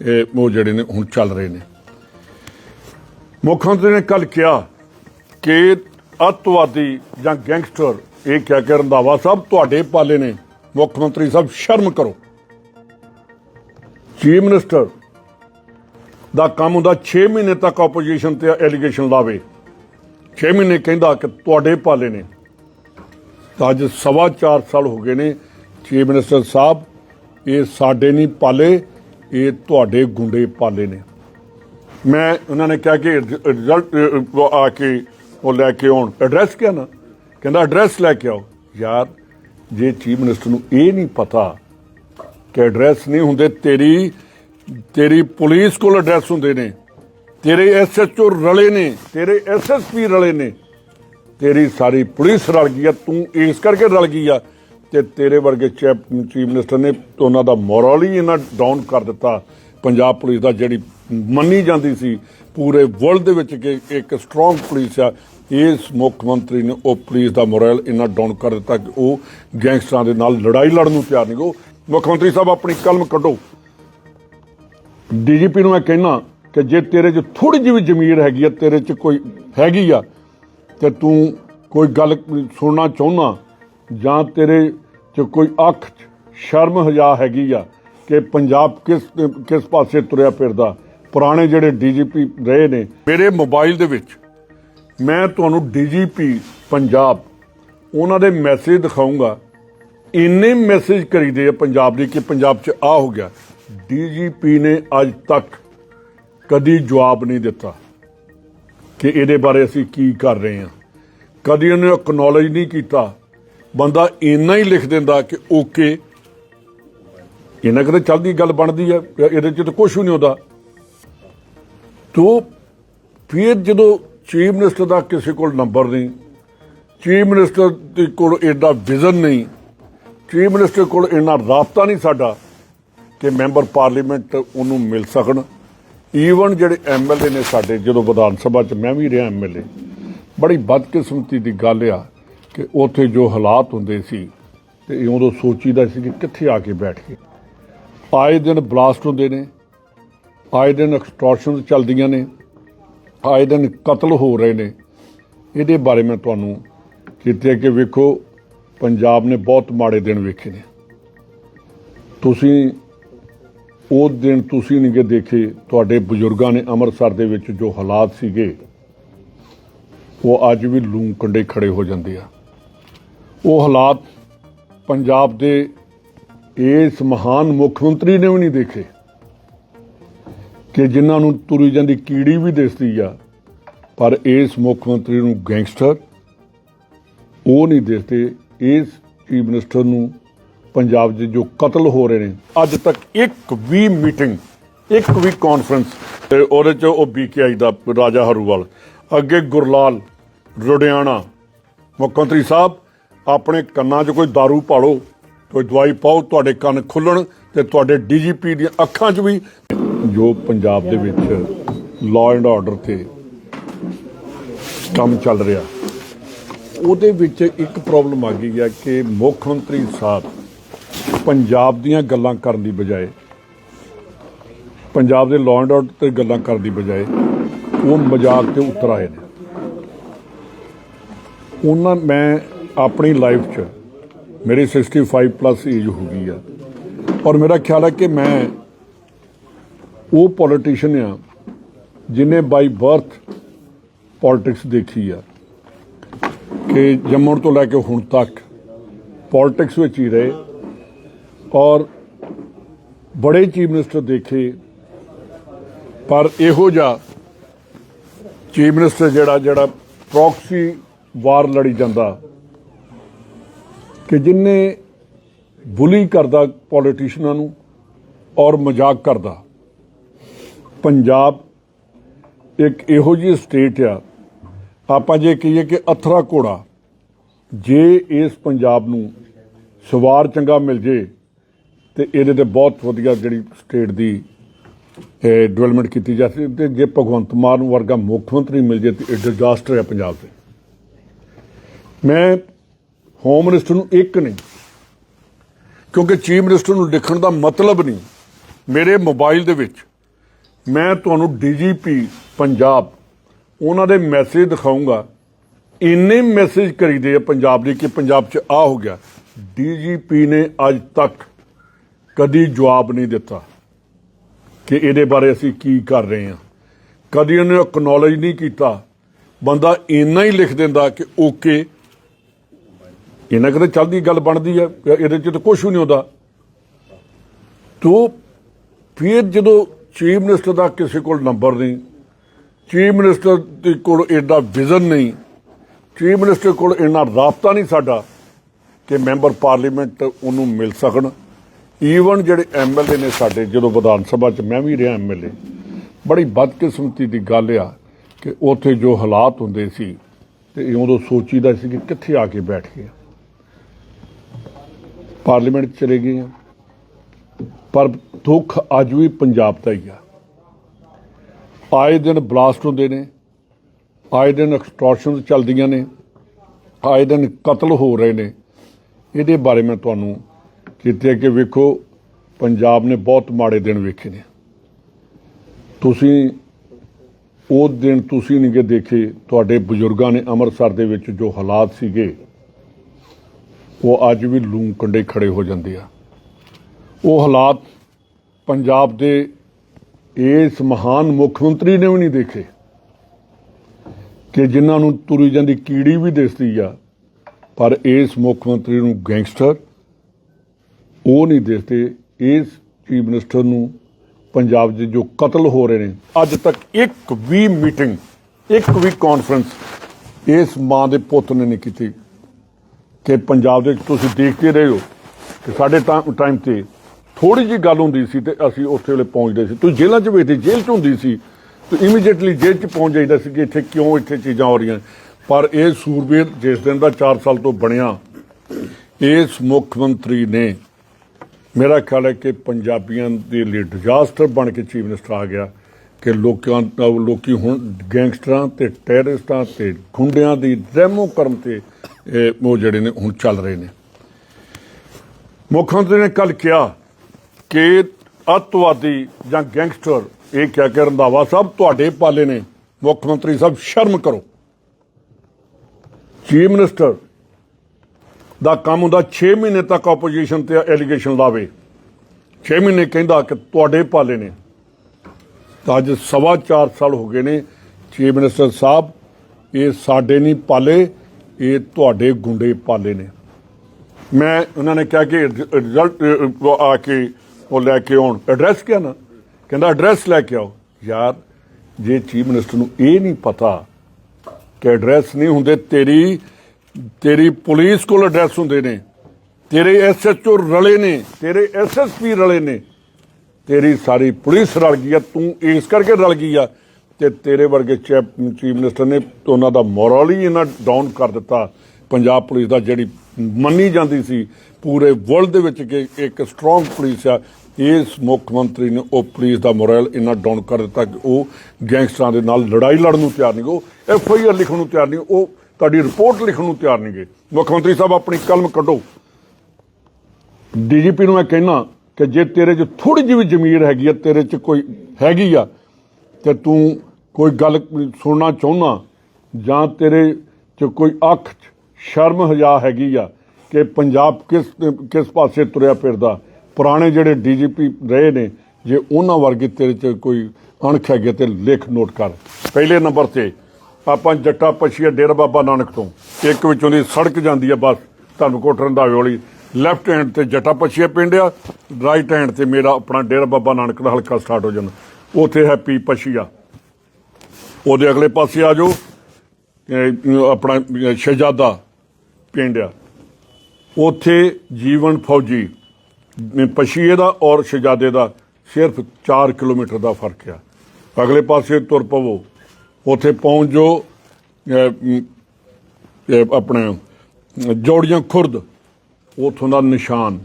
ਇਹ ਉਹ ਜਿਹੜੇ ਨੇ ਹੁਣ ਚੱਲ ਰਹੇ ਨੇ। ਮੁੱਖ ਮੰਤਰੀ ਨੇ ਕੱਲ ਕਿਹਾ ਕਿ ਅੱਤਵਾਦੀ ਜਾਂ ਗੈਂਗਸਟਰ, ਇਹ ਕਿਹਾ ਕਿ ਰੰਧਾਵਾ ਸਾਹਿਬ ਤੁਹਾਡੇ ਪਾਲੇ ਨੇ। ਮੁੱਖ ਮੰਤਰੀ ਸਾਹਿਬ ਸ਼ਰਮ ਕਰੋ। ਚੀਫ ਮਿਨਿਸਟਰ ਦਾ ਕੰਮ ਹੁੰਦਾ 6 ਮਹੀਨੇ ਤੱਕ ਆਪੋਜੀਸ਼ਨ ਤੇ ਐਲੀਗੇਸ਼ਨ ਲਾਵੇ। 6 ਮਹੀਨੇ ਕਹਿੰਦਾ ਕਿ ਤੁਹਾਡੇ ਪਾਲੇ ਨੇ। ਤਾਂ ਅੱਜ ਸਵਾ ਚਾਰ ਸਾਲ ਹੋ ਗਏ ਨੇ ਚੀਫ ਮਿਨਿਸਟਰ ਸਾਹਿਬ, ਇਹ ਸਾਡੇ ਨਹੀਂ ਪਾਲੇ। ਇਹ ਤੁਹਾਡੇ ਗੁੰਡੇ ਪਾਲੇ ਨੇ। ਮੈਂ ਉਹਨਾਂ ਨੇ ਕਿਹਾ ਕਿ ਰਿਜ਼ਲਟ ਆ ਕੇ ਉਹ ਲੈ ਕੇ ਆਉਣ। ਐਡਰੈਸ ਕਿਹਾ ਨਾ? ਕਹਿੰਦਾ ਐਡਰੈਸ ਲੈ ਕੇ ਆਓ। ਯਾਰ, ਜੇ ਚੀਫ ਮਿਨਿਸਟਰ ਨੂੰ ਇਹ ਨਹੀਂ ਪਤਾ ਕਿ ਐਡਰੈਸ ਨਹੀਂ ਹੁੰਦੇ, ਤੇਰੀ ਤੇਰੀ ਪੁਲਿਸ ਕੋਲ ਐਡਰੈਸ ਹੁੰਦੇ ਨੇ। ਤੇਰੇ ਐਸਐਚਓ ਰਲੇ ਨੇ, ਤੇਰੇ ਐਸਐਸਪੀ ਰਲੇ ਨੇ। ਤੇਰੀ ਸਾਰੀ ਪੁਲਿਸ ਰਲ ਗਈ ਆ, ਤੂੰ ਇਸ ਕਰਕੇ ਰਲ ਗਈ ਆ ਤੇ ਤੇਰੇ ਵਰਗੇ ਚੀਫ ਚੀਫ ਮਿਨਿਸਟਰ ਨੇ ਉਹਨਾਂ ਦਾ ਮੋਰਲ ਹੀ ਇਹਨਾਂ ਡਾਊਨ ਕਰ ਦਿੱਤਾ। ਪੰਜਾਬ ਪੁਲਿਸ ਦਾ ਜਿਹੜੀ ਮੰਨੀ ਜਾਂਦੀ ਸੀ, ਪੂਰੇ ਵਰਲਡ ਦੇ ਵਿੱਚ ਕਿ ਇੱਕ ਸਟਰੋਂਗ ਪੁਲਿਸ ਆ, ਇਸ ਮੁੱਖ ਮੰਤਰੀ ਨੇ ਉਹ ਪੁਲਿਸ ਦਾ ਮੋਰਲ ਇਹਨਾਂ ਡਾਊਨ ਕਰ ਦਿੱਤਾ ਕਿ ਉਹ ਗੈਂਗਸਟਰਾਂ ਦੇ ਨਾਲ ਲੜਾਈ ਲੜਨ ਨੂੰ ਤਿਆਰ ਨਹੀਂ। ਉਹ ਮੁੱਖ ਮੰਤਰੀ ਸਾਹਿਬ, ਆਪਣੀ ਕਲਮ ਕੱਢੋ। ਡੀਜੀਪੀ ਨੂੰ ਮੈਂ ਕਹਿਣਾ ਕਿ ਜੇ ਤੇਰੇ 'ਚ ਥੋੜੀ ਜਿਹੀ ਵੀ ਜ਼ਮੀਰ ਹੈਗੀ ਆ, ਤੇਰੇ 'ਚ ਕੋਈ ਹੈਗੀ ਆ, ਤੇ ਤੂੰ ਕੋਈ ਗੱਲ ਸੁਣਨਾ ਚਾਹੁੰਨਾ ਜਾਂ ਤੇਰੇ 'ਚ ਕੋਈ ਅੱਖ 'ਚ ਸ਼ਰਮ ਹਜਾ ਹੈਗੀ ਆ ਕਿ ਪੰਜਾਬ ਕਿਸ ਕਿਸ ਪਾਸੇ ਤੁਰਿਆ ਫਿਰਦਾ? ਪੁਰਾਣੇ ਜਿਹੜੇ ਡੀਜੀਪੀ ਰਹੇ ਨੇ, ਮੇਰੇ ਮੋਬਾਈਲ ਦੇ ਵਿੱਚ ਮੈਂ ਤੁਹਾਨੂੰ ਡੀਜੀਪੀ ਪੰਜਾਬ, ਉਹਨਾਂ ਦੇ ਮੈਸੇਜ ਦਿਖਾਉਂਗਾ ਇੰਨੇ ਮੈਸੇਜ ਕਰੀਦੇ ਆ ਪੰਜਾਬ ਦੇ ਕਿ ਪੰਜਾਬ 'ਚ ਆ ਹੋ ਗਿਆ। ਡੀਜੀਪੀ ਨੇ ਅੱਜ ਤੱਕ ਕਦੀ ਜਵਾਬ ਨਹੀਂ ਦਿੱਤਾ ਕਿ ਇਹਦੇ ਬਾਰੇ ਅਸੀਂ ਕੀ ਕਰ ਰਹੇ ਹਾਂ। ਕਦੀ ਉਹਨੇ ਅਕਨੋਲਜ ਨਹੀਂ ਕੀਤਾ ਬੰਦਾ ਇੰਨਾ ਹੀ ਲਿਖ ਦਿੰਦਾ ਕਿ ਓਕੇ। ਇਹਨਾਂ ਕਿਤੇ ਚੱਲਦੀ ਗੱਲ ਬਣਦੀ ਹੈ ਇਹਦੇ 'ਚ ਤਾਂ ਕੁਝ ਵੀ ਨਹੀਂ ਹੁੰਦਾ। ਤੋ ਫਿਰ ਜਦੋਂ ਚੀਫ ਮਿਨਿਸਟਰ ਦਾ ਕਿਸੇ ਕੋਲ ਨੰਬਰ ਨਹੀਂ, ਚੀਫ ਮਿਨਿਸਟਰ ਦੇ ਕੋਲ ਐਡਾ ਵਿਜ਼ਨ ਨਹੀਂ, ਚੀਫ ਮਿਨਿਸਟਰ ਕੋਲ ਇੰਨਾ ਰਾਬਤਾ ਨਹੀਂ ਸਾਡਾ ਕਿ ਮੈਂਬਰ ਪਾਰਲੀਮੈਂਟ ਉਹਨੂੰ ਮਿਲ ਸਕਣ। ਈਵਨ ਜਿਹੜੇ ਐਮਐਲਏ ਨੇ ਸਾਡੇ, ਜਦੋਂ ਵਿਧਾਨ ਸਭਾ 'ਚ ਮੈਂ ਵੀ ਰਿਹਾ ਐਮਐਲਏ ਬੜੀ ਬਦਕਿਸਮਤੀ ਦੀ ਗੱਲ ਆ। ਕਿ ਉੱਥੇ ਜੋ ਹਾਲਾਤ ਹੁੰਦੇ ਸੀ ਤੇ ਇਹ ਉਦੋਂ ਸੋਚੀਦਾ ਸੀ ਕਿ ਕਿੱਥੇ ਆ ਕੇ ਬੈਠ ਕੇ ਆਏ ਦਿਨ ਬਲਾਸਟ ਹੁੰਦੇ ਨੇ, ਆਏ ਦਿਨ ਐਕਸਟੋਰਸ਼ਨਸ ਚੱਲਦੀਆਂ ਨੇ, ਆਏ ਦਿਨ ਕਤਲ ਹੋ ਰਹੇ ਨੇ। ਇਹਦੇ ਬਾਰੇ ਮੈਂ ਤੁਹਾਨੂੰ ਕਿਤੇ ਕਿ ਵੇਖੋ, ਪੰਜਾਬ ਨੇ ਬਹੁਤ ਮਾੜੇ ਦਿਨ ਵੇਖੇ ਨੇ। ਤੁਸੀਂ ਉਹ ਦਿਨ ਤੁਸੀਂ ਨਹੀਂ ਗੇ ਦੇਖੇ, ਤੁਹਾਡੇ ਬਜ਼ੁਰਗਾਂ ਨੇ ਅੰਮ੍ਰਿਤਸਰ ਦੇ ਵਿੱਚ ਜੋ ਹਾਲਾਤ ਸੀਗੇ, ਉਹ ਅੱਜ ਵੀ ਲੂੰ ਕੰਡੇ ਖੜੇ ਹੋ ਜਾਂਦੇ ਆ। ਉਹ ਹਾਲਾਤ ਪੰਜਾਬ ਦੇ ਇਸ ਮਹਾਨ ਮੁੱਖ ਮੰਤਰੀ ਨੇ ਵੀ ਨਹੀਂ ਦੇਖੇ ਕਿ ਜਿਨ੍ਹਾਂ ਨੂੰ ਤੁਰੀ ਜਾਂਦੀ ਕੀੜੀ ਵੀ ਦਿਸਦੀ ਆ, ਪਰ ਇਸ ਮੁੱਖ ਮੰਤਰੀ ਨੂੰ ਗੈਂਗਸਟਰ ਉਹ ਨਹੀਂ ਦਿਸਦੇ। ਇਸ ਚੀਫ ਮਿਨਿਸਟਰ ਨੂੰ ਪੰਜਾਬ 'ਚ ਜੋ ਕਤਲ ਹੋ ਰਹੇ ਨੇ, ਅੱਜ ਤੱਕ ਇੱਕ ਵੀ ਮੀਟਿੰਗ, ਇੱਕ ਵੀ ਕਾਨਫਰੰਸ ਤੇ ਉਹਦੇ 'ਚ ਉਹ ਬੀਕੇਆਈ ਦਾ ਰਾਜਾ ਹਰੂਵਾਲ, ਅੱਗੇ ਗੁਰਲਾਲ ਰੁੜਿਆਣਾ ਮੁੱਖ ਮੰਤਰੀ ਸਾਹਿਬ ਆਪਣੇ ਕੰਨਾਂ 'ਚ ਕੋਈ दारू ਪਾਲੋ, ਕੋਈ ਦਵਾਈ ਪਾਓ, ਤੁਹਾਡੇ ਕੰਨ ਖੁੱਲਣ ਤੇ ਤੁਹਾਡੇ ਡੀਜੀਪੀ ਦੀਆਂ ਅੱਖਾਂ 'ਚ ਵੀ। ਜੋ ਪੰਜਾਬ ਦੇ ਵਿੱਚ ਲਾਅ ਐਂਡ ਆਰਡਰ ਤੇ ਕੰਮ ਚੱਲ ਰਿਹਾ, ਉਹਦੇ ਵਿੱਚ ਇੱਕ ਪ੍ਰੋਬਲਮ ਆ ਗਈ ਹੈ ਕਿ ਮੁੱਖ ਮੰਤਰੀ ਸਾਹਿਬ ਪੰਜਾਬ ਦੀਆਂ ਗੱਲਾਂ ਕਰਨ ਦੀ ਬਜਾਏ, ਪੰਜਾਬ ਦੇ ਲਾਅ ਐਂਡ ਆਰਡਰ ਤੇ ਗੱਲਾਂ ਕਰਨ ਦੀ ਬਜਾਏ, ਉਹ ਮਜ਼ਾਕ ਤੇ ਉਤਰ ਆਏ ਨੇ। ਉਹਨਾਂ, ਮੈਂ ਆਪਣੀ ਲਾਈਫ 'ਚ ਮੇਰੀ 65 ਪਲੱਸ ਏਜ ਹੋ ਗਈ ਆ। ਔਰ ਮੇਰਾ ਖਿਆਲ ਹੈ ਕਿ ਮੈਂ ਉਹ ਪੋਲੀਟੀਸ਼ੀਅਨ ਆ ਜਿਨੇ ਬਾਈ ਬਰਥ ਪੋਲਿਟਿਕਸ ਦੇਖੀ ਆ ਕਿ ਜੰਮਣ ਤੋਂ ਲੈ ਕੇ ਹੁਣ ਤੱਕ ਪੋਲਿਟਿਕਸ ਵਿੱਚ ਹੀ ਰਹੇ ਔਰ ਬੜੇ ਚੀਫ ਮਿਨਿਸਟਰ ਦੇਖੇ। ਪਰ ਇਹੋ ਜਿਹਾ ਚੀਫ ਮਿਨਿਸਟਰ ਜਿਹੜਾ ਜਿਹੜਾ ਪ੍ਰੋਕਸੀ ਵਾਰ ਲੜੀ ਜਾਂਦਾ ਕਿ ਜਿਨੇ ਬੁਲੀ ਕਰਦਾ ਪੋਲੀਟੀਸ਼ੀਅਨਾਂ ਨੂੰ ਔਰ ਮਜ਼ਾਕ ਕਰਦਾ, ਪੰਜਾਬ ਇੱਕ ਇਹੋ ਜਿਹੀ ਸਟੇਟ ਆ। ਆਪਾਂ ਜੇ ਕਹੀਏ ਕਿ ਅਥਰਾ ਘੋੜਾ, ਜੇ ਇਸ ਪੰਜਾਬ ਨੂੰ ਸਵਾਰ ਚੰਗਾ ਮਿਲ ਜੇ ਤੇ ਇਹਦੇ ਤੇ ਬਹੁਤ ਵਧੀਆ ਜਿਹੜੀ ਸਟੇਟ ਦੀ ਡਿਵੈਲਪਮੈਂਟ ਕੀਤੀ ਜਾ ਸਕਦੀ ਤੇ ਜੇ ਭਗਵੰਤ ਮਾਨ ਵਰਗਾ ਮੁੱਖ ਮੰਤਰੀ ਮਿਲ ਜੇ ਤੇ ਇਹ ਡਿਜ਼ਾਸਟਰ ਹੈ ਪੰਜਾਬ 'ਤੇ। ਮੈਂ ਹੋਮ ਮਿਨਿਸਟਰ ਨੂੰ ਇੱਕ ਨਹੀਂ। ਕਿਉਂਕਿ ਚੀਫ ਮਿਨਿਸਟਰ ਨੂੰ ਲਿਖਣ ਦਾ ਮਤਲਬ ਨਹੀਂ। ਮੇਰੇ ਮੋਬਾਈਲ ਦੇ ਵਿੱਚ ਮੈਂ ਤੁਹਾਨੂੰ ਡੀਜੀਪੀ ਪੰਜਾਬ ਉਹਨਾਂ ਦੇ ਮੈਸੇਜ ਦਿਖਾਉਂਗਾ ਇੰਨੇ ਮੈਸੇਜ ਕਰੀਦੇ ਆ ਪੰਜਾਬ ਦੇ ਕਿ ਪੰਜਾਬ 'ਚ ਆ ਹੋ ਗਿਆ। ਡੀਜੀਪੀ ਨੇ ਅੱਜ ਤੱਕ ਕਦੀ ਜਵਾਬ ਨਹੀਂ ਦਿੱਤਾ ਕਿ ਇਹਦੇ ਬਾਰੇ ਅਸੀਂ ਕੀ ਕਰ ਰਹੇ ਹਾਂ। ਕਦੀ ਉਹਨੇ ਅਕਨੋਲਜ ਨਹੀਂ ਕੀਤਾ। ਬੰਦਾ ਇੰਨਾ ਹੀ ਲਿਖ ਦਿੰਦਾ ਕਿ ਓਕੇ ਇਹਨਾਂ ਕਦੇ ਚੱਲਦੀ ਗੱਲ ਬਣਦੀ ਹੈ ਇਹਦੇ 'ਚ ਤਾਂ ਕੁਝ ਵੀ ਨਹੀਂ ਹੁੰਦਾ। ਤੋ ਫਿਰ ਜਦੋਂ ਚੀਫ ਮਿਨਿਸਟਰ ਦਾ ਕਿਸੇ ਕੋਲ ਨੰਬਰ ਨਹੀਂ, ਚੀਫ ਮਿਨਿਸਟਰ ਦੇ ਕੋਲ ਐਡਾ ਵਿਜ਼ਨ ਨਹੀਂ, ਚੀਫ ਮਿਨਿਸਟਰ ਕੋਲ ਇੰਨਾ ਰਾਬਤਾ ਨਹੀਂ ਸਾਡਾ ਕਿ ਮੈਂਬਰ ਪਾਰਲੀਮੈਂਟ ਉਹਨੂੰ ਮਿਲ ਸਕਣ। ਈਵਨ ਜਿਹੜੇ ਐਮਐਲਏ ਨੇ ਸਾਡੇ, ਜਦੋਂ ਵਿਧਾਨ ਸਭਾ 'ਚ ਮੈਂ ਵੀ ਰਿਹਾ ਐਮਐਲਏ ਬੜੀ ਬਦਕਿਸਮਤੀ ਦੀ ਗੱਲ ਆ ਕਿ ਉੱਥੇ ਜੋ ਹਾਲਾਤ ਹੁੰਦੇ ਸੀ, ਤੇ ਉਦੋਂ ਸੋਚੀਦਾ ਸੀ ਕਿ ਕਿੱਥੇ ਆ ਕੇ ਬੈਠ ਗਏ ਪਾਰਲੀਮੈਂਟ 'ਚ ਚਲੇ ਗਏ ਆ। ਪਰ ਦੁੱਖ ਅੱਜ ਵੀ ਪੰਜਾਬ ਦਾ ਹੀ ਆ। ਆਏ ਦਿਨ ਬਲਾਸਟ ਹੁੰਦੇ ਨੇ, ਆਏ ਦਿਨ ਐਕਸਟੋਰਸ਼ਨਸ ਚੱਲਦੀਆਂ ਨੇ, ਆਏ ਦਿਨ ਕਤਲ ਹੋ ਰਹੇ ਨੇ। ਇਹਦੇ ਬਾਰੇ ਮੈਂ ਤੁਹਾਨੂੰ ਕਿਤੇ ਕਿ ਵੇਖੋ, ਪੰਜਾਬ ਨੇ ਬਹੁਤ ਮਾੜੇ ਦਿਨ ਵੇਖੇ ਨੇ। ਤੁਸੀਂ ਉਹ ਦਿਨ ਤੁਸੀਂ ਨਹੀਂ ਗੇ ਦੇਖੇ, ਤੁਹਾਡੇ ਬਜ਼ੁਰਗਾਂ ਨੇ ਅੰਮ੍ਰਿਤਸਰ ਦੇ ਵਿੱਚ ਜੋ ਹਾਲਾਤ ਸੀਗੇ ਉਹ ਅੱਜ ਵੀ ਲੂੰ ਕੰਡੇ ਖੜੇ ਹੋ ਜਾਂਦੇ ਆ। ਉਹ ਹਾਲਾਤ ਪੰਜਾਬ ਦੇ ਇਸ ਮਹਾਨ ਮੁੱਖ ਮੰਤਰੀ ਨੇ ਵੀ ਨਹੀਂ ਦੇਖੇ ਕਿ ਜਿਨ੍ਹਾਂ ਨੂੰ ਤੁਰੀ ਜਾਂਦੀ ਕੀੜੀ ਵੀ ਦਿਸਦੀ ਆ, ਪਰ ਇਸ ਮੁੱਖ ਮੰਤਰੀ ਨੂੰ ਗੈਂਗਸਟਰ ਉਹ ਨਹੀਂ ਦਿਸਦੇ। ਇਸ ਚੀਫ ਮਿਨਿਸਟਰ ਨੂੰ ਪੰਜਾਬ ਦੇ ਜੋ ਕਤਲ ਹੋ ਰਹੇ ਨੇ, ਅੱਜ ਤੱਕ ਇੱਕ ਵੀ ਮੀਟਿੰਗ, ਇੱਕ ਵੀ ਕਾਨਫਰੰਸ ਇਸ ਮਾਂ ਦੇ ਪੁੱਤ ਨੇ ਨਹੀਂ ਕੀਤੀ। ਕਿ ਪੰਜਾਬ ਦੇ ਤੁਸੀਂ ਦੇਖਦੇ ਰਹੇ ਹੋ ਕਿ ਸਾਡੇ ਟਾਈਮ ਤੇ ਥੋੜੀ ਜੀ ਗੱਲ ਹੁੰਦੀ ਸੀ ਤੇ ਅਸੀਂ ਉੱਥੇ ਵੇਲੇ ਪਹੁੰਚਦੇ ਸੀ। ਤੁਸੀਂ ਜੇਲ੍ਹਾਂ 'ਚ ਵੇਖਦੇ ਜੇਲ੍ਹ 'ਚ ਹੁੰਦੀ ਸੀ। ਤੇ ਇਮੀਡੀਏਟਲੀ ਜੇਲ੍ਹ 'ਚ ਪਹੁੰਚ ਜਾਈਦਾ ਸੀ ਕਿ ਇੱਥੇ ਕਿਉਂ ਇੱਥੇ ਚੀਜ਼ਾਂ ਹੋ ਰਹੀਆਂ। ਪਰ ਇਹ ਸੂਰਬੀਰ ਜਿਸ ਦਿਨ ਦਾ 4 ਸਾਲ ਤੋਂ ਬਣਿਆ, ਇਸ ਮੁੱਖ ਮੰਤਰੀ ਨੇ ਮੇਰਾ ਖਿਆਲ ਹੈ ਕਿ ਪੰਜਾਬੀਆਂ ਦੇ ਲਈ ਡਿਜ਼ਾਸਟਰ ਬਣ ਕੇ ਚੀਫ ਮਿਨਿਸਟਰ ਆ ਗਿਆ ਕਿ ਲੋਕਾਂ ਦਾ, ਲੋਕੀ ਹੁਣ ਗੈਂਗਸਟਰਾਂ ਤੇ ਟੈਰਰਿਸਟਾਂ ਤੇ ਗੁੰਡਿਆਂ ਦੀ ਰਹਿਮੋ ਕਰਮ ਤੇ ਇਹ ਉਹ ਜਿਹੜੇ ਨੇ ਹੁਣ ਚੱਲ ਰਹੇ ਨੇ। ਮੁੱਖ ਮੰਤਰੀ ਨੇ ਕੱਲ ਕਿਹਾ ਕਿ ਅੱਤਵਾਦੀ ਜਾਂ ਗੈਂਗਸਟਰ, ਇਹ ਕਿਹਾ ਕਿ ਰੰਧਾਵਾ ਸਾਹਿਬ ਤੁਹਾਡੇ ਪਾਲੇ ਨੇ। ਮੁੱਖ ਮੰਤਰੀ ਸਾਹਿਬ, ਸ਼ਰਮ ਕਰੋ। ਚੀਫ ਮਿਨਿਸਟਰ ਦਾ ਕੰਮ ਹੁੰਦਾ 6 ਮਹੀਨੇ ਤੱਕ ਆਪੋਜੀਸ਼ਨ ਤੇ ਐਲੀਗੇਸ਼ਨ ਲਾਵੇ। 6 ਮਹੀਨੇ ਕਹਿੰਦਾ ਕਿ ਤੁਹਾਡੇ ਪਾਲੇ ਨੇ। ਤਾਂ ਅੱਜ ਸਵਾ 4 ਸਾਲ ਹੋ ਗਏ ਨੇ ਚੀਫ ਮਿਨਿਸਟਰ ਸਾਹਿਬ, ਇਹ ਸਾਡੇ ਨਹੀਂ ਪਾਲੇ। ਇਹ ਤੁਹਾਡੇ ਗੁੰਡੇ ਪਾਲੇ ਨੇ। ਮੈਂ ਉਹਨਾਂ ਨੇ ਕਿਹਾ ਕਿ ਰਿਜ਼ਲਟ ਆ ਕੇ ਉਹ ਲੈ ਕੇ ਆਉਣ। ਐਡਰੈਸ ਕਿਹਾ ਨਾ? ਕਹਿੰਦਾ ਐਡਰੈਸ ਲੈ ਕੇ ਆਓ। ਯਾਰ, ਜੇ ਚੀਫ ਮਿਨਿਸਟਰ ਨੂੰ ਇਹ ਨਹੀਂ ਪਤਾ ਕਿ ਐਡਰੈਸ ਨਹੀਂ ਹੁੰਦੇ, ਤੇਰੀ ਤੇਰੀ ਪੁਲਿਸ ਕੋਲ ਐਡਰੈਸ ਹੁੰਦੇ ਨੇ। ਤੇਰੇ ਐਸਐਚਓ ਰਲੇ ਨੇ, ਤੇਰੇ ਐਸਐਸਪੀ ਰਲੇ ਨੇ। ਤੇਰੀ ਸਾਰੀ ਪੁਲਿਸ ਰਲ ਗਈ ਆ, ਤੂੰ ਇਸ ਕਰਕੇ ਰਲ ਗਈ ਆ ਤੇ ਤੇਰੇ ਵਰਗੇ ਚੀਫ ਮਿਨਿਸਟਰ ਨੇ ਉਹਨਾਂ ਦਾ ਮੋਰਲ ਹੀ ਇਹਨਾਂ ਡਾਊਨ ਕਰ ਦਿੱਤਾ। ਪੰਜਾਬ ਪੁਲਿਸ ਦਾ ਜਿਹੜੀ ਮੰਨੀ ਜਾਂਦੀ ਸੀ, ਪੂਰੇ ਵਰਲਡ ਦੇ ਵਿੱਚ ਕਿ ਇੱਕ ਸਟਰੋਂਗ ਪੁਲਿਸ ਆ, ਇਸ ਮੁੱਖ ਮੰਤਰੀ ਨੇ ਉਹ ਪੁਲਿਸ ਦਾ ਮੋਰਲ ਇੰਨਾ ਡਾਊਨ ਕਰ ਦਿੱਤਾ ਕਿ ਉਹ ਗੈਂਗਸਟਰਾਂ ਦੇ ਨਾਲ ਲੜਾਈ ਲੜਨ ਨੂੰ ਤਿਆਰ ਨਹੀਂ, ਉਹ ਐਫ ਆਈ ਆਰ ਲਿਖਣ ਨੂੰ ਤਿਆਰ ਨਹੀਂ, ਉਹ ਤੁਹਾਡੀ ਰਿਪੋਰਟ ਲਿਖਣ ਨੂੰ ਤਿਆਰ ਨਹੀਂਗੇ ਮੁੱਖ ਮੰਤਰੀ ਸਾਹਿਬ, ਆਪਣੀ ਕਲਮ ਕੱਢੋ। ਡੀਜੀਪੀ ਨੂੰ ਮੈਂ ਕਹਿਣਾ ਕਿ ਜੇ ਤੇਰੇ 'ਚ ਥੋੜੀ ਜਿਹੀ ਵੀ ਜ਼ਮੀਰ ਹੈਗੀ ਆ, ਤੇਰੇ 'ਚ ਕੋਈ ਹੈਗੀ ਆ, ਤੇ ਤੂੰ ਕੋਈ ਗੱਲ ਸੁਣਨਾ ਚਾਹੁੰਦਾ ਜਾਂ ਤੇਰੇ 'ਚ ਕੋਈ ਅੱਖ ਸ਼ਰਮ ਹਜਾ ਹੈਗੀ ਆ ਕਿ ਪੰਜਾਬ ਕਿਸ ਕਿਸ ਪਾਸੇ ਤੁਰਿਆ ਫਿਰਦਾ? ਪੁਰਾਣੇ ਜਿਹੜੇ ਡੀਜੀਪੀ ਰਹੇ ਨੇ, ਜੇ ਉਹਨਾਂ ਵਰਗੇ ਤੇਰੇ 'ਚ ਕੋਈ ਅਣਖ ਹੈਗੀ ਤੇ ਲਿਖ ਨੋਟ ਕਰ। ਪਹਿਲੇ ਨੰਬਰ ਤੇ ਆਪਾਂ ਜੱਟਾ ਪਛੀਆ ਡੇਰਾ ਬਾਬਾ ਨਾਨਕ ਤੋਂ, ਇੱਕ ਵਿੱਚੋਂ ਦੀ ਸੜਕ ਜਾਂਦੀ ਆ ਬਸ, ਤੁਹਾਨੂੰ ਕੋਟ ਰੰਧਾਵੇ ਵਾਲੀ ਲੈਫਟ ਹੈਂਡ ਤੇ ਜੱਟਾ ਪਛੀਆ ਪਿੰਡ ਆ ਰਾਈਟ ਹੈਂਡ ਤੇ ਮੇਰਾ ਆਪਣਾ ਡੇਰਾ ਬਾਬਾ ਨਾਨਕ ਦਾ ਹਲਕਾ ਸਟਾਰਟ ਹੋ ਜਾਂਦਾ। ਉਥੇ ਹੈਪੀ ਪਛੀਆ ਉਹਦੇ ਅਗਲੇ ਪਾਸੇ ਆ ਜਾਓ ਆਪਣਾ ਸ਼ਹਿਜ਼ਾਦਾ ਪਿੰਡ ਆ। ਉੱਥੇ ਜੀਵਨ ਫੌਜੀ ਪਛੀਏ ਦਾ ਔਰ ਸ਼ਹਿਜ਼ਾਦੇ ਦਾ ਸਿਰਫ 4 ਕਿਲੋਮੀਟਰ ਦਾ ਫ਼ਰਕ ਆ। ਅਗਲੇ ਪਾਸੇ ਤੁਰ ਪਵੋ, ਉੱਥੇ ਪਹੁੰਚ ਜੋ ਆਪਣੇ ਜੋੜੀਆਂ ਖੁਰਦ, ਉਥੋਂ ਦਾ ਨਿਸ਼ਾਨ।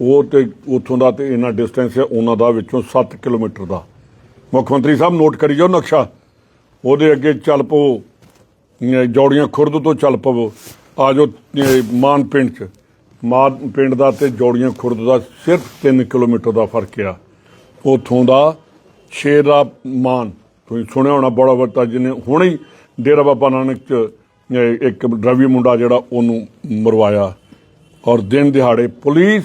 ਉਹ ਤੇ, ਉਥੋਂ ਦਾ ਤੇ ਇਹਨਾਂ ਡਿਸਟੈਂਸ ਹੈ ਉਹਨਾਂ ਦਾ ਵਿੱਚੋਂ 7 ਕਿਲੋਮੀਟਰ ਦਾ। ਮੁੱਖ ਮੰਤਰੀ ਸਾਹਿਬ ਨੋਟ ਕਰੀ ਜਾਓ ਨਕਸ਼ਾ। ਉਹਦੇ ਅੱਗੇ ਚੱਲ ਪਵੋ। ਜੋੜੀਆਂ ਖੁਰਦ ਤੋਂ ਚੱਲ ਪਵੋ। ਆ ਜੋ ਮਾਨ ਪਿੰਡ ਚ। ਮਾਨ ਪਿੰਡ ਦਾ ਤੇ ਜੋੜੀਆਂ ਖੁਰਦ ਦਾ ਸਿਰਫ 3 ਕਿਲੋਮੀਟਰ ਦਾ ਫ਼ਰਕ ਆ। ਉਥੋਂ ਦਾ ਸ਼ੇਰ ਦਾ ਮਾਨ। ਤੁਸੀਂ ਸੁਣਿਆ ਹੋਣਾ ਬੜਾ ਵੱਡਾ, ਜਿਹਨੇ ਹੁਣੇ ਹੀ ਡੇਰਾ ਬਾਬਾ ਨਾਨਕ ਚ ਇੱਕ ਰਵੀ ਮੁੰਡਾ ਜਿਹੜਾ ਉਹਨੂੰ ਮਰਵਾਇਆ। ਔਰ ਦਿਨ ਦਿਹਾੜੇ ਪੁਲਿਸ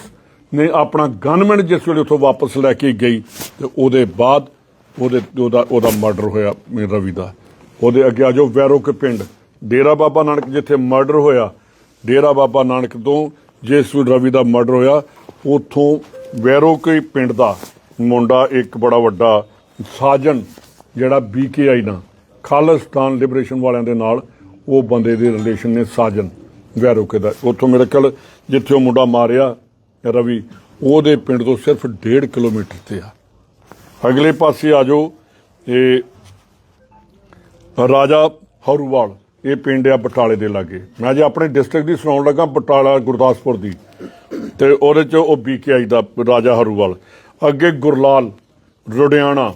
ਨੇ ਆਪਣਾ ਗਨਮੈਨ ਜਿਸ ਵੇਲੇ ਉੱਥੋਂ ਵਾਪਸ ਲੈ ਕੇ ਗਈ, ਤੇ ਉਹਦੇ ਬਾਅਦ ਉਹਦੇ, ਉਹਦਾ ਉਹਦਾ ਮਰਡਰ ਹੋਇਆ ਰਵੀ ਦਾ। ਉਹਦੇ ਅੱਗੇ ਆ ਜਾਓ ਵੈਰੋ ਕੇ ਪਿੰਡ। ਡੇਰਾ ਬਾਬਾ ਨਾਨਕ ਜਿੱਥੇ ਮਰਡਰ ਹੋਇਆ, ਡੇਰਾ ਬਾਬਾ ਨਾਨਕ ਤੋਂ ਜਿਸ ਰਵੀ ਦਾ ਮਰਡਰ ਹੋਇਆ, ਉੱਥੋਂ ਵੈਰੋ ਕੇ ਪਿੰਡ ਦਾ ਮੁੰਡਾ ਇੱਕ ਬੜਾ ਵੱਡਾ ਸਾਜਨ ਜਿਹੜਾ ਬੀਕੇਆਈ ਨਾਲ ਖਾਲਿਸਤਾਨ ਲਿਬਰੇਸ਼ਨ ਵਾਲਿਆਂ ਦੇ ਨਾਲ ਉਹ ਬੰਦੇ ਦੇ ਰਿਲੇਸ਼ਨ ਨੇ ਸਾਜਨ ਵੈਰੋਕੇ ਦਾ। ਉੱਥੋਂ ਮੇਰੇ ਖਿਆਲ ਜਿੱਥੇ ਉਹ ਮੁੰਡਾ ਮਾਰਿਆ ਰਵੀ, ਉਹਦੇ ਪਿੰਡ ਤੋਂ ਸਿਰਫ 1.5 ਕਿਲੋਮੀਟਰ ਤੇ ਆ। ਅਗਲੇ ਪਾਸੇ ਆ ਜਾਓ ਇਹ ਰਾਜਾ ਹਰੂਵਾਲ ਇਹ ਪਿੰਡ ਆ ਬਟਾਲੇ ਦੇ ਲਾਗੇ ਮੈਂ ਜੇ ਆਪਣੇ ਡਿਸਟ੍ਰਿਕਟ ਦੀ ਸੁਣਾਉਣ ਲੱਗਾ ਬਟਾਲਾ ਗੁਰਦਾਸਪੁਰ ਦੀ ਤੇ ਉਹਦੇ ਚ ਉਹ ਬੀਕੇਆਈ ਦਾ ਰਾਜਾ ਹਰੂਵਾਲ ਅੱਗੇ ਗੁਰਲਾਲ ਰੁਡਿਆਣਾ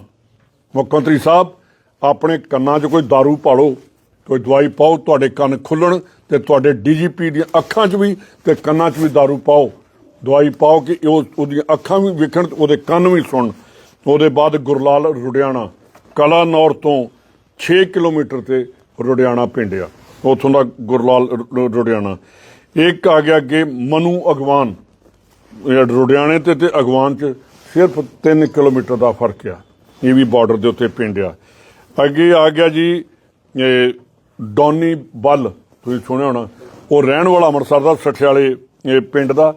ਮੁੱਖ ਮੰਤਰੀ ਸਾਹਿਬ ਆਪਣੇ ਕੰਨਾਂ 'ਚ ਕੋਈ दारू ਪਾਲੋ ਕੋਈ ਦਵਾਈ ਪਾਓ ਤੁਹਾਡੇ ਕੰਨ ਖੁੱਲਣ ਤੇ ਤੁਹਾਡੇ ਡੀਜੀਪੀ ਦੀਆਂ ਅੱਖਾਂ 'ਚ ਵੀ ਤੇ ਕੰਨਾਂ 'ਚ ਵੀ दारू ਪਾਓ ਦਵਾਈ ਪਾਓ ਕਿ ਉਹ ਉਹਦੀਆਂ ਅੱਖਾਂ ਵੀ ਵੇਖਣ ਤੇ ਉਹਦੇ ਕੰਨ ਵੀ ਸੁਣਨ ਉਹਦੇ ਬਾਅਦ ਗੁਰਲਾਲ ਰੁਡਿਆਣਾ ਕਲਾਨੌਰ ਤੋਂ 6 ਕਿਲੋਮੀਟਰ ਤੇ ਰੁਡਿਆਣਾ ਪਿੰਡ ਆ। ਉੱਥੋਂ ਦਾ ਗੁਰਲਾਲ ਰੁ- ਰੁਡਿਆਣਾ ਇੱਕ ਆ ਗਿਆ ਅੱਗੇ ਮਨੂ ਅਗਵਾਨ। ਇਹ ਰੁਡਿਆਣੇ ਤੇ ਤੇ ਅਗਵਾਨ ਚ ਸਿਰਫ 3 ਕਿਲੋਮੀਟਰ ਦਾ ਫ਼ਰਕ ਆ। ਇਹ ਵੀ ਬਾਰਡਰ ਦੇ ਉੱਤੇ ਪਿੰਡ ਆ। ਅੱਗੇ ਆ ਗਿਆ ਜੀ ਡੋਨੀ ਬੱਲ ਤੁਸੀਂ ਸੁਣਿਆ ਹੋਣਾ। ਉਹ ਰਹਿਣ ਵਾਲਾ ਅੰਮ੍ਰਿਤਸਰ ਦਾ, ਸਠਿਆਲੇ, ਇਹ ਪਿੰਡ ਦਾ।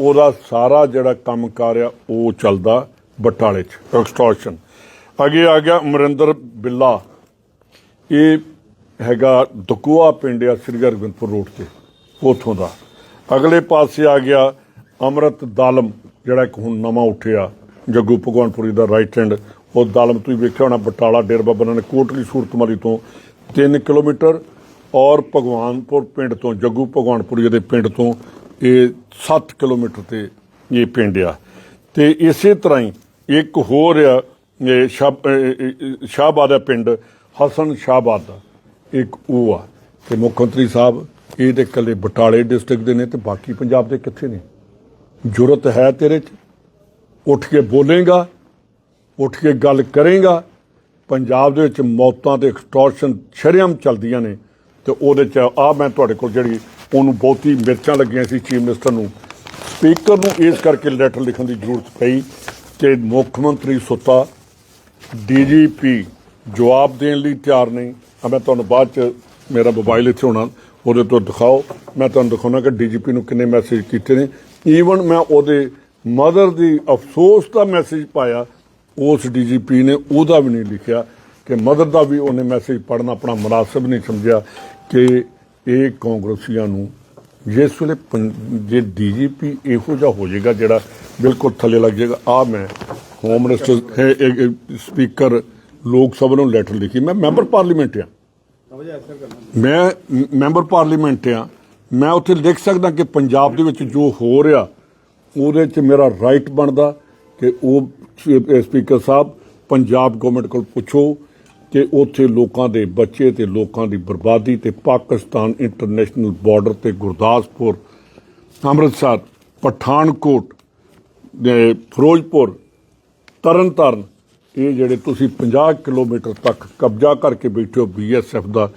ਉਹਦਾ ਸਾਰਾ ਜਿਹੜਾ ਕੰਮ ਕਾਰ ਆ, ਉਹ ਚੱਲਦਾ। ਬਟਾਲੇ ਚ। ਐਕਸਟੋਰਸ਼ਨ ਅੱਗੇ ਆ ਗਿਆ ਅਮਰਿੰਦਰ ਬਿੱਲਾ। ਇਹ ਹੈਗਾ ਦਕੂਆ ਪਿੰਡ ਆ ਸ੍ਰੀ ਹਰਗੋਬਿੰਦਪੁਰ ਰੋਡ ਤੇ, ਉਥੋਂ ਦਾ। ਅਗਲੇ ਪਾਸੇ ਆ ਗਿਆ ਅਮਰਤ ਦਾਲਮ, ਜਿਹੜਾ ਇੱਕ ਹੁਣ ਨਵਾਂ ਉੱਠਿਆ। ਜੱਗੂ ਭਗਵਾਨਪੁਰੀ ਦਾ ਰਾਈਟ ਹੈਂਡ ਉਹ ਦਾਲਮ ਤੁਸੀਂ ਵੇਖਿਆ ਹੋਣਾ, ਬਟਾਲਾ ਡੇਰ ਬਾਬਾ ਨੇ ਕੋਟਲੀ ਸੂਰਤਮਾਲੀ ਤੋਂ 3 ਕਿਲੋਮੀਟਰ। ਔਰ ਭਗਵਾਨਪੁਰ ਪਿੰਡ ਤੋਂ, ਜੱਗੂ ਭਗਵਾਨਪੁਰੀ ਦੇ ਪਿੰਡ ਤੋਂ ਇਹ 7 ਕਿਲੋਮੀਟਰ ਤੇ ਇਹ ਪਿੰਡ ਆ। ਤੇ ਇਸੇ ਤਰ੍ਹਾਂ ਹੀ ਇੱਕ ਹੋਰ ਆ ਸ਼ਾਹ- ਸ਼ਾਹਬਾਦ ਦਾ ਪਿੰਡ, ਹਸਨ ਸ਼ਾਹਬਾਦ ਦਾ। ਇੱਕ ਉਹ ਆ। ਤੇ ਮੁੱਖ ਮੰਤਰੀ ਸਾਹਿਬ, ਇਹ ਤੇ ਇਕੱਲੇ ਬਟਾਲੇ ਡਿਸਟ੍ਰਿਕਟ ਦੇ ਨੇ ਤੇ ਬਾਕੀ ਪੰਜਾਬ ਦੇ ਕਿੱਥੇ ਨੇ? ਜੁਰਤ ਹੈ ਤੇਰੇ 'ਚ? ਉੱਠ ਕੇ ਬੋਲੇਗਾ, ਉੱਠ ਕੇ ਗੱਲ ਕਰੇਗਾ। ਪੰਜਾਬ ਦੇ ਵਿੱਚ ਮੌਤਾਂ ਤੇ ਐਕਸਟੋਰਸ਼ਨ ਸ਼ਰੇਆਮ ਚੱਲਦੀਆਂ ਨੇ। ਤੇ ਉਹਦੇ 'ਚ ਆ ਮੈਂ ਤੁਹਾਡੇ ਕੋਲ ਜਿਹੜੀ ਉਹਨੂੰ ਬਹੁਤੀ ਮਿਰਚਾਂ ਲੱਗੀਆਂ ਸੀ ਚੀਫ ਮਿਨਿਸਟਰ ਨੂੰ। ਸਪੀਕਰ ਨੂੰ ਇਸ ਕਰਕੇ ਲੈਟਰ ਲਿਖਣ ਦੀ ਜ਼ਰੂਰਤ ਪਈ ਕਿ ਮੁੱਖ ਮੰਤਰੀ ਸੁੱਤਾ। ਡੀਜੀਪੀ ਜਵਾਬ ਦੇਣ ਲਈ ਤਿਆਰ ਨਹੀਂ। ਆ ਮੈਂ ਤੁਹਾਨੂੰ ਬਾਅਦ ਚ ਮੇਰਾ ਮੋਬਾਈਲ ਇੱਥੇ ਹੋਣਾ, ਉਹਦੇ ਤੋਂ ਦਿਖਾਓ। ਮੈਂ ਤੁਹਾਨੂੰ ਦਿਖਾਉਣਾ ਕਿ ਡੀਜੀਪੀ ਨੂੰ ਕਿੰਨੇ ਮੈਸੇਜ ਕੀਤੇ ਨੇ। ਈਵਨ ਮੈਂ ਉਹਦੇ ਮਦਰ ਦੀ ਅਫਸੋਸ ਦਾ ਮੈਸੇਜ ਪਾਇਆ, ਉਸ ਡੀਜੀਪੀ ਨੇ ਉਹਦਾ ਵੀ ਨਹੀਂ ਲਿਖਿਆ ਕਿ ਮਦਰ ਦਾ ਵੀ ਉਹਨੇ ਮੈਸੇਜ ਪੜਨਾ ਆਪਣਾ ਮੁਨਾਸਬ ਨਹੀਂ ਸਮਝਿਆ ਕਿ ਇਹ ਕਾਂਗਰਸੀਆਂ ਨੂੰ ਜਿਸ ਵੇਲੇ ਪੰ- ਜੇ ਡੀਜੀਪੀ ਇਹੋ ਜਿਹਾ ਹੋ ਜਾਏਗਾ ਜਿਹੜਾ ਬਿਲਕੁਲ ਥੱਲੇ ਲੱਗ ਜਾਏਗਾ। ਆ ਮੈਂ ਹੋਮ ਮਿਨਿਸਟਰ ਸਪੀਕਰ ਲੋਕ ਸਭਾ ਨੂੰ ਲੈਟਰ ਲਿਖੀ। ਮੈਂ ਮੈਂਬਰ ਪਾਰਲੀਮੈਂਟ ਆ। ਮੈਂ ਮ- ਮੈਂਬਰ ਪਾਰਲੀਮੈਂਟ ਆ। ਮੈਂ ਉੱਥੇ ਲਿਖ ਸਕਦਾ ਕਿ ਪੰਜਾਬ ਦੇ ਵਿੱਚ ਜੋ ਹੋ ਰਿਹਾ, ਉਹਦੇ 'ਚ ਮੇਰਾ ਰਾਈਟ ਬਣਦਾ ਕਿ ਉਹ ਸਪੀਕਰ ਸਾਹਿਬ, ਪੰਜਾਬ ਗਵਰਨਮੈਂਟ ਕੋਲ ਪੁੱਛੋ। ਕਿ ਉੱਥੇ ਲੋਕਾਂ ਦੇ ਬੱਚੇ ਤੇ ਲੋਕਾਂ ਦੀ ਬਰਬਾਦੀ ਤੇ ਪਾਕਿਸਤਾਨ ਇੰਟਰਨੈਸ਼ਨਲ ਬਾਰਡਰ ਤੇ ਗੁਰਦਾਸਪੁਰ, ਅੰਮ੍ਰਿਤਸਰ, ਪਠਾਨਕੋਟ ਦੇ ਫਿਰੋਜ਼ਪੁਰ, ਤਰਨਤਾਰਨ, ਇਹ ਜਿਹੜੇ ਤੁਸੀਂ 50 ਕਿਲੋਮੀਟਰ ਤੱਕ ਕਬਜ਼ਾ ਕਰਕੇ ਬੈਠੇ ਹੋ ਬੀਐਸਐਫ ਦਾ